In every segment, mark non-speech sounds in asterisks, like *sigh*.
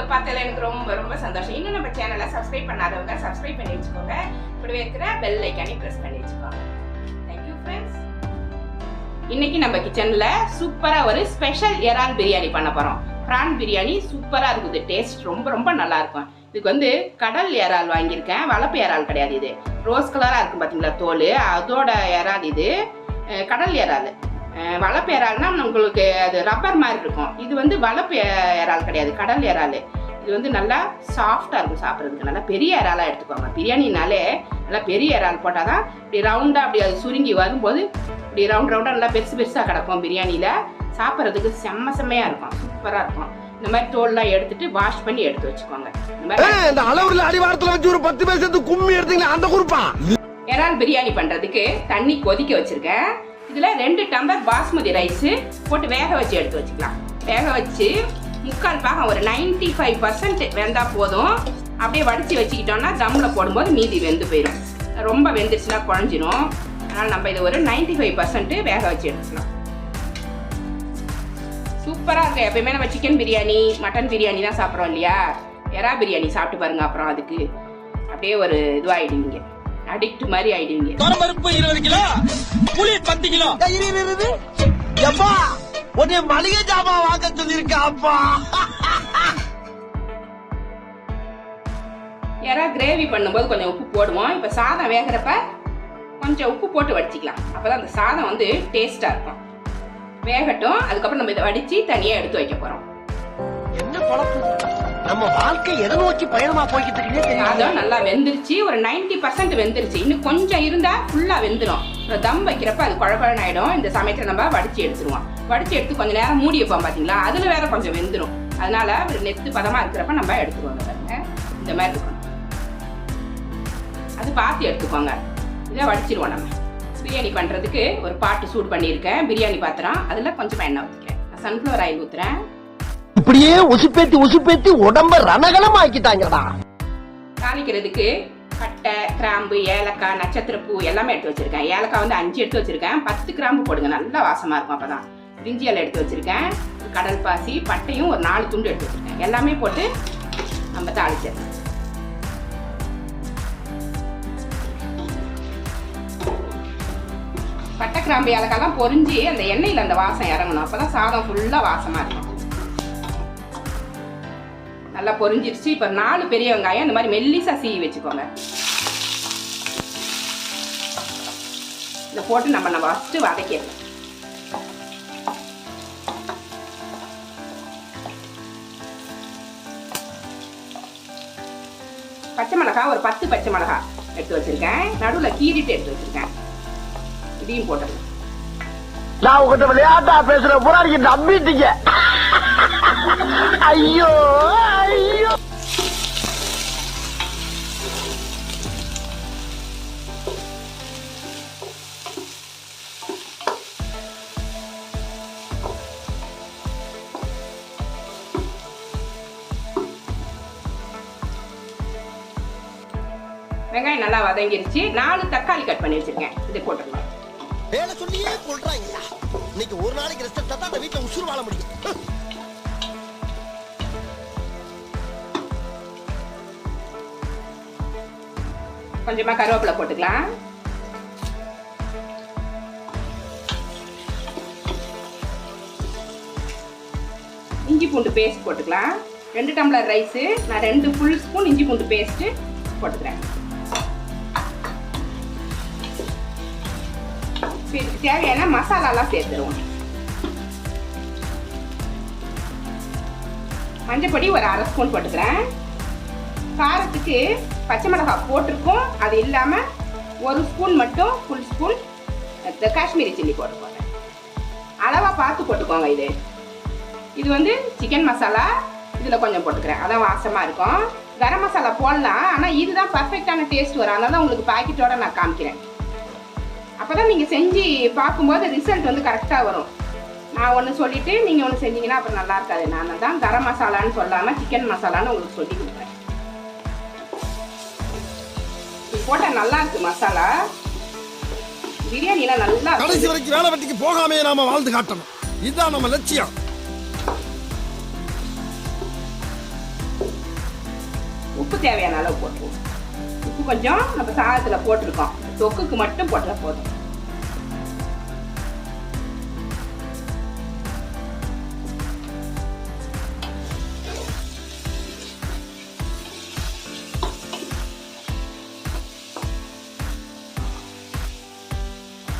உங்களை பார்த்ததில் எனக்கு ரொம்ப ரொம்ப சந்தோஷம். இன்னும் நம்ம சேனலை சப்ஸ்கிரைப் பண்ணாதவங்க சப்ஸ்கிரைப் பண்ணி வச்சுக்கோங்க. இப்படி இருக்கிற பெல் ஐக்கானே ப்ரெஸ் பண்ணி வச்சுக்கோங்க. தேங்க்யூ ஃப்ரெண்ட்ஸ் இன்னைக்கு நம்ம கிச்சனில் சூப்பராக ஒரு ஸ்பெஷல் இறால் பிரியாணி பண்ண போகிறோம் ப்ரான் பிரியாணி சூப்பராக இருக்குது. டேஸ்ட் ரொம்ப ரொம்ப நல்லா இருக்கும் இதுக்கு வந்து கடல் இறால் வாங்கியிருக்கேன். வளப்பு இறால் கிடையாது இது. ரோஸ் கலராக இருக்கும் பார்த்தீங்களா தோல். அதோட இறால் இது. கடல் இறால் வளப்பு இறால்னா உங்களுக்கு அது ரப்பர் மாதிரி இருக்கும். இது வந்து வளப்பு இறால் கிடையாது. கடல் இறால் இது வந்து நல்லா சாஃப்டாக இருக்கும் சாப்பிட்றதுக்கு. நல்லா பெரிய இறாலாக எடுத்துக்கோங்க. பிரியாணினாலே நல்லா பெரிய இறால் போட்டால் தான் இப்படி ரவுண்டாக அப்படி அது சுருங்கி வரும்போது இப்படி ரவுண்ட் ரவுண்டாக நல்லா பெருசு பெருசாக கிடக்கும் பிரியாணியில். சாப்பிட்றதுக்கு செம்ம செம்மையாக இருக்கும். சூப்பராக இருக்கும். இந்த மாதிரி தோல்லாம் எடுத்துட்டு வாஷ் பண்ணி எடுத்து வச்சுக்கோங்க. இந்த அளவுல அடிவாரத்துல வச்சு ஒரு பத்து சேர்த்து கும்மி எடுத்தீங்களா அந்த குறிப்பா? இறால் பிரியாணி பண்ணுறதுக்கு தண்ணி கொதிக்க வச்சுருக்கேன். இதில் ரெண்டு டம்ளர் பாஸ்மதி ரைஸு போட்டு வேக வச்சு எடுத்து வச்சுக்கலாம். வேக வச்சு முக்கால் பாகம் ஒரு 95% ஃபைவ் பர்சன்ட் வெந்தால் போதும். அப்படியே வடித்து வச்சுக்கிட்டோம்னா தம்மில் போடும்போது மீதி வெந்து போயிடும் ரொம்ப வெந்துருச்சுன்னா குழஞ்சிரும். அதனால் நம்ம இதை ஒரு 95% ஃபைவ் பர்சன்ட் வேக வச்சு எடுத்துக்கலாம். சூப்பராக இருக்கும் எப்பயுமே நம்ம சிக்கன் பிரியாணி மட்டன் பிரியாணி தான் சாப்பிட்றோம் இல்லையா? எறா பிரியாணி சாப்பிட்டு பாருங்க அப்புறம் அதுக்கு. அப்படியே ஒரு இதுவாகிடுவீங்க அடிக்ட் மாதிரி ஆயிடுவீங்க. பருப்பு இருபது கிலோ புளி பத்து கிலோ. எப்பா உன்னை மளிகை ஜாமான் வாங்க சொல்லிருக்கா அப்பா. எறா கிரேவி பண்ணும்போது கொஞ்சம் உப்பு போடுவோம். இப்போ சாதம் வேகிறப்ப கொஞ்சம் உப்பு போட்டு வடிச்சிக்கலாம். அப்போ தான் அந்த சாதம் வந்து டேஸ்ட்டாக இருக்கும். வேகட்டும். அதுக்கப்புறம் நம்ம இதை வடித்து தனியாக எடுத்து வைக்க போகிறோம் என்ன பழப்பு நம்ம வாழ்க்கை எதை நோக்கி பயணமா போய்கிட்டு இருக்கீங்க தெரியல. நல்லா வெந்துருச்சு. ஒரு 90% பர்சன்ட் வெந்துருச்சு. இன்னும் கொஞ்சம் இருந்தால் ஃபுல்லாக வெந்துடும் தம் வைக்கிறப்ப அது குழப்பழன்னு ஆகிடும் இந்த சமயத்தில் நம்ம வடித்து எடுத்துருவோம். வடித்து எடுத்து கொஞ்சம் நேரம் மூடி வைப்போம் பார்த்தீங்களா அதில் வேற கொஞ்சம் வெந்துடும் அதனால ஒரு நெத்து பதமாக இருக்கிறப்ப நம்ம எடுத்துருவோம் பாருங்க. இந்த மாதிரி அது பார்த்து எடுத்துக்கோங்க. இதை வடிச்சிருவோம் நம்ம. பிரியாணி பண்ணுறதுக்கு ஒரு பாட்டு சூடு பண்ணியிருக்கேன். பிரியாணி பாத்திரம். அதில் கொஞ்சமாக எண்ணெய் ஊற்றிக்கிறேன் சன்ஃப்ளவர் ஆயில் ஊற்றுறேன் இப்படியே உசுப்பேத்தி உசுப்பேத்தி உடம்ப ரணகலம் ஆக்கிட்டாங்கடா தாளிக்கிறதுக்கு பட்டை கிராம்பு ஏலக்காய் நட்சத்திரப்பூ எல்லாமே எடுத்து வச்சிருக்கேன். ஏலக்காய் வந்து அஞ்சு எடுத்து வச்சிருக்கேன். பத்து கிராம்பு போடுங்க நல்லா வாசமா இருக்கும் அப்பதான். பிரிஞ்சி இலை எடுத்து வச்சிருக்கேன். கடல் பாசி பட்டையும் ஒரு நாலு துண்டு எடுத்து வச்சிருக்கேன். எல்லாமே போட்டு நம்ம தாளிச்சிடலாம். பட்டை கிராம்பு ஏலக்காய்லாம் பொரிஞ்சு அந்த எண்ணெயில் அந்த வாசம் இறங்கணும். அப்பதான் சாதம் ஃபுல்லாக வாசமாக இருக்கும். நல்லா பொரிஞ்சிருச்சு. இப்போ நாலு பெரிய வெங்காயம் இந்த மாதிரி மெல்லிசா சீவி வச்சுக்கோங்க. இதை போட்டு நம்ம நம்ம ஃபஸ்ட்டு வதக்கிடலாம். பச்சை மிளகா ஒரு பத்து பச்சை மிளகா எடுத்து வச்சிருக்கேன். நடுவில் கீறிட்டு எடுத்து வச்சிருக்கேன். இதையும் போட்டுடலாம். நான் உங்ககிட்ட விளையாட்டா பேசுற பூரா நம்பிட்டீங்க. ஐயோ! வெங்காயம் நல்லா வதங்கிருச்சு. நாலு தக்காளி கட் பண்ணி வச்சிருக்கேன். இதை போட்டுடலாம் வேலை சொல்லியே கொள்றாங்க இன்னைக்கு ஒரு நாளைக்கு ரெஸ்ட் எடுத்தா தான் அந்த வீட்டுல உசுறு வாழ முடியும். கொஞ்சமா கருவேப்பிலை போட்டுக்கலாம். இஞ்சி பூண்டு பேஸ்ட் போட்டுக்கலாம். ரெண்டு டம்ளர் ரைஸு நான் ரெண்டு ஃபுல் ஸ்பூன் இஞ்சி பூண்டு பேஸ்ட்டு போட்டுக்கிறேன். தேவையான மசாலாலாம் சேர்த்துருவோம். மஞ்சப்பொடி ஒரு அரை ஸ்பூன் போட்டுக்கிறேன். காரத்துக்கு பச்சை மிளகாய் போட்டிருக்கோம். அது இல்லாமல் ஒரு ஸ்பூன் மட்டும் ஃபுல் ஸ்பூன் காஷ்மீரி சில்லி போட்டு போடுறேன் அளவாக பார்த்து போட்டுக்கோங்க இது. இது வந்து சிக்கன் மசாலா இதில் கொஞ்சம் போட்டுக்கிறேன். அதான் வாசமாக இருக்கும். கரம் மசாலா போடலாம். ஆனால் இதுதான் பர்ஃபெக்டான டேஸ்ட் வரும். அதனால தான் உங்களுக்கு பாக்கெட்டோட நான் காமிக்கிறேன். அப்போ தான் நீங்கள் செஞ்சு பார்க்கும்போது ரிசல்ட் வந்து கரெக்டாக வரும். நான் ஒன்று சொல்லிவிட்டு நீங்கள் ஒன்று செஞ்சீங்கன்னா அப்புறம் நல்லா இருக்காது. நான் தான் கரம் மசாலான்னு சொல்லாமல் சிக்கன் மசாலான்னு உங்களுக்கு சொல்லி கொடுக்குறேன். இது போட்டால் நல்லா இருக்கு மசாலா. பிரியாணிலாம் நல்லா கடைசி. வரைக்கும் வேலை வெட்டிக்கு போகாமே நாம வாழ்ந்து காட்டணும். இதுதான் நம்ம லட்சியம். தேவையான அளவு போட்டுருவோம் உப்பு கொஞ்சம் நம்ம சாதத்தில் போட்டிருக்கோம். தொக்குக்கு மட்டும் போட்டால் போதும்.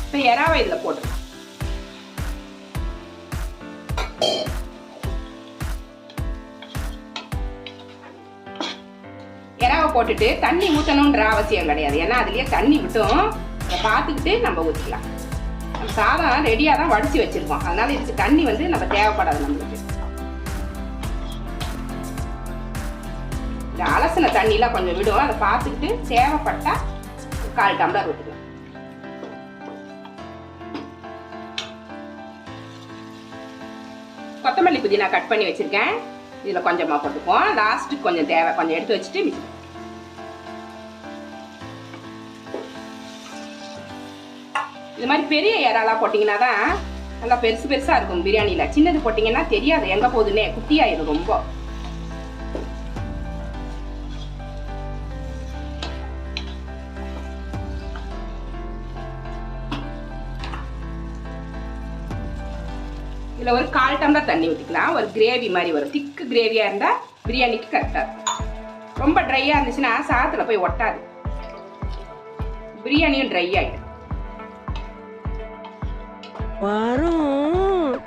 இப்போ எறாவை இதில் போட்டுருக்கோம் போட்டுட்டு தண்ணி ஊற்றணுன்ற அவசியம் கிடையாது. ஏன்னா அதுலயே தண்ணி விட்டும். அதை பார்த்துக்கிட்டு நம்ம ஊற்றிக்கலாம் நம்ம சாதம் ரெடியாக தான் வடித்து வச்சுருக்கோம். அதனால இதுக்கு தண்ணி வந்து நம்ம தேவைப்படாது நம்மளுக்கு. இந்த அலசின தண்ணிலாம் கொஞ்சம் விடும். அதை பார்த்துக்கிட்டு தேவைப்பட்டா கால் டம்ளர் விட்டுக்கலாம் கொத்தமல்லி புதினா கட் பண்ணி வச்சிருக்கேன். இதில் கொஞ்சமாக போட்டுப்போம் லாஸ்ட்டுக்கு கொஞ்சம் தேவை. கொஞ்சம் எடுத்து வச்சுட்டு மிச்சம் இது மாதிரி பெரிய இறாலாக போட்டிங்கன்னா தான் நல்லா பெருசு பெருசாக இருக்கும் பிரியாணியில். சின்னது போட்டிங்கன்னா தெரியாது எங்கே போகுதுன்னே குட்டியாயிடும் ரொம்ப. இதில் ஒரு கால் டம்ளர் தண்ணி ஊற்றிக்கலாம் ஒரு கிரேவி மாதிரி வரும். திக்கு கிரேவியாக இருந்தால் பிரியாணிக்கு கரெக்டாக இருக்கும். ரொம்ப ட்ரையாக இருந்துச்சுன்னா சாதத்தில் போய் ஒட்டாது. பிரியாணியும் ட்ரை ஆகிடும் வரும்.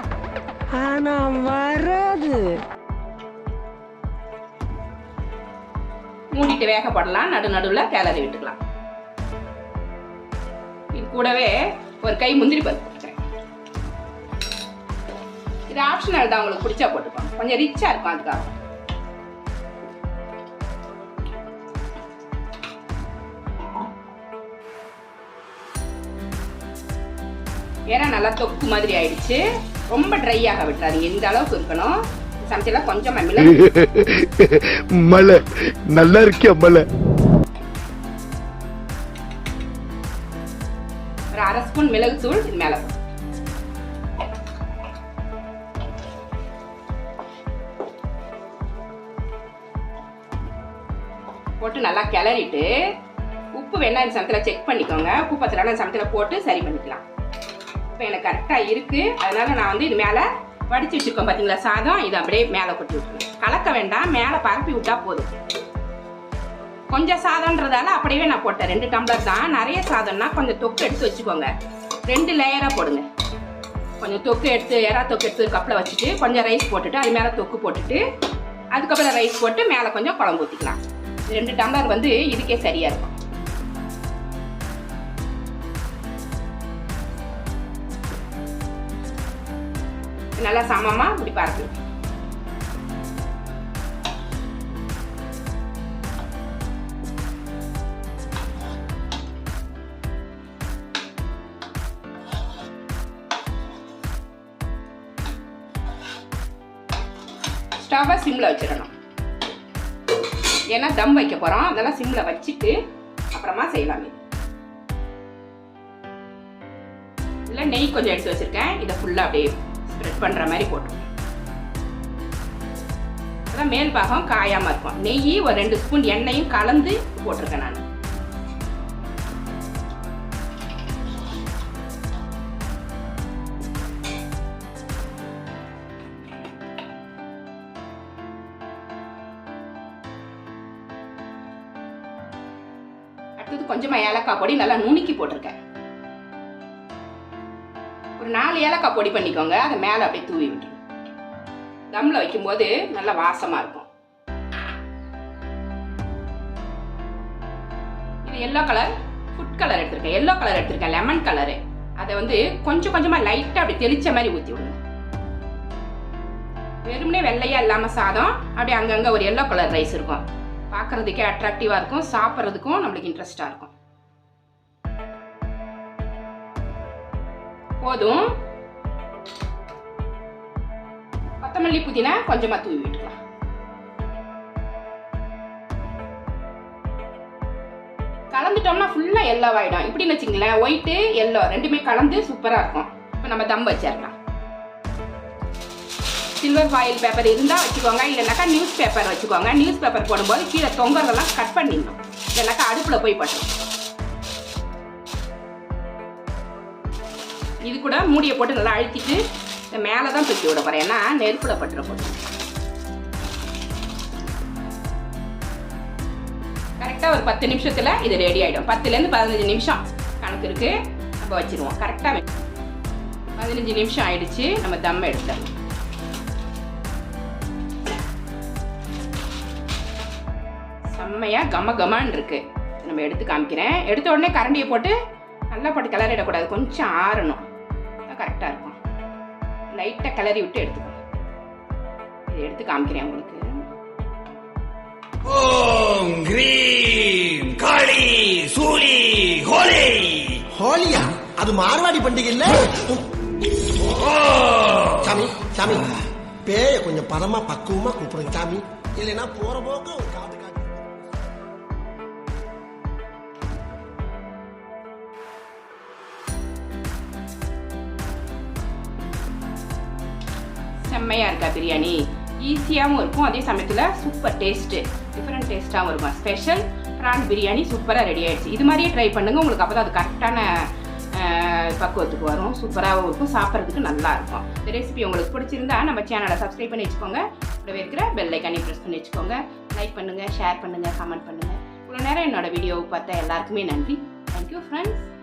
ஆனா வராது. மூடிட்டு வேக போடலாம் நடு நடுவில் கிளறி விட்டுக்கலாம். இது கூடவே ஒரு கை முந்திரி பருப்பு போட்டுக்கிறேன் இது ஆப்ஷனல் தான். உங்களுக்கு பிடிச்சா போட்டுக்கோங்க. கொஞ்சம் ரிச்சா இருக்கும் அதுக்காக. ஏன்னா நல்லா தொக்கு மாதிரி ஆயிடுச்சு. ரொம்ப ட்ரை ஆக விட்டுறாதீங்க. இந்த அளவுக்கு இருக்கணும். சமைச்செல்லாம் கொஞ்சம் மலை *laughs* நல்லா இருக்கியா மலை ஒரு அரை ஸ்பூன் மிளகு தூள் இது மேலே. போட்டு நல்லா கிளறிட்டு உப்பு வேணா இந்த சமயத்தில் செக் பண்ணிக்கோங்க. உப்பு பத்திரம் சமயத்தில் போட்டு சரி பண்ணிக்கலாம். இப்போ எனக்கு கரெக்டாக இருக்குது அதனால் நான் வந்து இது மேலே வடித்து வச்சுருக்கோம் பார்த்தீங்களா சாதம் இது அப்படியே மேலே கொட்டி விட்டுருவேன் கலக்க வேண்டாம். மேலே பரப்பி விட்டால் போதும். கொஞ்சம் சாதம்ன்றதால அப்படியே நான் போட்டேன். ரெண்டு டம்ளர் தான். நிறைய சாதம்னா கொஞ்சம் தொக்கு எடுத்து வச்சுக்கோங்க. ரெண்டு லேயராக போடுங்க. கொஞ்சம் தொக்கு எடுத்து எறா தொக்கு எடுத்து கப்பில் வச்சுட்டு கொஞ்சம் ரைஸ் போட்டுட்டு அது மேலே தொக்கு போட்டுட்டு அதுக்கப்புறம் ரைஸ் போட்டு மேலே கொஞ்சம் குழம்பு ஊற்றிக்கலாம் ரெண்டு டம்ளர் வந்து இதுக்கே சரியாக இருக்கும். நல்லா சமமாக இப்படி பரப்பி ஸ்டவ்வை சிம்மில் வச்சிடணும். ஏன்னா தம் வைக்க போகிறோம் அதெல்லாம் சிம்மில் வச்சுட்டு அப்புறமா செய்யலாம். இது இதில் நெய் கொஞ்சம் எடுத்து வச்சுருக்கேன். இதை ஃபுல்லாக அப்படியே ஸ்ப்ரெட் பண்ணுற மாதிரி போட்டுருவோம் அதான் மேல் பாகம் காயாமல் இருக்கும். நெய் ஒரு ரெண்டு ஸ்பூன் எண்ணெயும் கலந்து போட்டிருக்கேன் நான். அடுத்தது கொஞ்சமா ஏலக்காய் பொடி நல்லா நுணுக்கி போட்டிருக்கேன். ஒரு நாலு ஏலக்காய் பொடி பண்ணிக்கோங்க. அதை மேலே அப்படியே தூவி விட்டுருங்க. தம்மில் வைக்கும்போது நல்லா வாசமாக இருக்கும். இது எல்லோ கலர் ஃபுட் கலர் எடுத்திருக்கேன். எல்லோ கலர் எடுத்திருக்கேன். லெமன் கலரு அதை வந்து கொஞ்சம் கொஞ்சமாக லைட்டாக அப்படி தெளிச்ச மாதிரி ஊற்றி விடுங்க. வெறுமனே வெள்ளையாக இல்லாமல் சாதம் அப்படியே அங்கங்கே ஒரு எல்லோ கலர் ரைஸ் இருக்கும். பார்க்குறதுக்கே அட்ராக்டிவாக இருக்கும். சாப்பிட்றதுக்கும் நம்மளுக்கு இன்ட்ரெஸ்ட்டாக இருக்கும். போதும். கொத்தமல்லி புதினா கொஞ்சமா தூவி விட்டுக்கலாம். கலந்துட்டோம்னா ஃபுல்லா எல்லோ ஆயிடும். இப்படின்னு வச்சுங்களேன் ஒயிட்டு எல்லோ ரெண்டுமே கலந்து சூப்பரா இருக்கும். இப்போ நம்ம தம் வச்சிடலாம். சில்வர் ஃபாயில் பேப்பர் இருந்தால் வச்சுக்கோங்க. இல்லைனாக்கா நியூஸ் பேப்பர் வச்சுக்கோங்க. நியூஸ் பேப்பர் போடும்போது கீழே தொங்கலாம் கட் பண்ணிடணும். இல்லைனாக்கா அடுப்பில் போய் பட்டணும் இது கூட மூடியை போட்டு நல்லா அழுத்திட்டு இந்த மேலே தான் தூக்கி விட போகிறேன் ஏன்னா நெருப்பில் பட்டுற போட்டு கரெக்டாக ஒரு பத்து நிமிஷத்தில் இது ரெடி ஆகிடும் பத்துலேருந்து பதினஞ்சு நிமிஷம் கணக்கு இருக்கு. நம்ம வச்சுருவோம். கரெக்டாக பதினஞ்சு நிமிஷம் ஆயிடுச்சு. நம்ம தம் எடுத்துடலாம். செம்மையாக கம கமான்னு இருக்கு. நம்ம எடுத்து காமிக்கிறேன். எடுத்த உடனே கரண்டியை போட்டு நல்லா போட்டு கிளறிடக்கூடாது. கொஞ்சம் ஆறணும். கரெக்டாக இருக்கும். லைட்டாக கிளறி விட்டு எடுத்துக்கணும் இது எடுத்து காமிக்கிறேன் உங்களுக்கு. ஓம் கிரீம் காளி சூலி ஹோலி. ஹோலியா? அது மார்வாடி பண்டிகை இல்ல? சாமி சாமி. பேய கொஞ்சம் பதமா பக்குவமா கூப்பிடுங்க சாமி. இல்லைன்னா போற போக்க ஒரு செம்மையாக இருக்கா பிரியாணி? ஈஸியாகவும் இருக்கும். அதே சமயத்தில் சூப்பர் டேஸ்ட்டு டிஃப்ரெண்ட் டேஸ்ட்டாகவும் இருக்கும். ஸ்பெஷல் ப்ரான் பிரியாணி சூப்பராக ரெடி ஆகிடுச்சு இது மாதிரியே ட்ரை பண்ணுங்கள் உங்களுக்கு அப்போ தான் அது கரெக்டான பக்குவத்துக்கு வரும். சூப்பராகவும் இருக்கும். சாப்பிட்றதுக்கு நல்லா இருக்கும். இந்த ரெசிபி உங்களுக்கு பிடிச்சிருந்தா நம்ம சேனலை சப்ஸ்கிரைப் பண்ணி வச்சுக்கோங்க. இப்படி இருக்கிற பெல் ஐக்கானே ப்ரெஸ் பண்ணி வச்சுக்கோங்க. லைக் பண்ணுங்கள் ஷேர் பண்ணுங்கள் கமெண்ட் பண்ணுங்கள் இவ்வளோ நேரம் என்னோடய வீடியோவை பார்த்தா எல்லாருக்குமே நன்றி. Thank you friends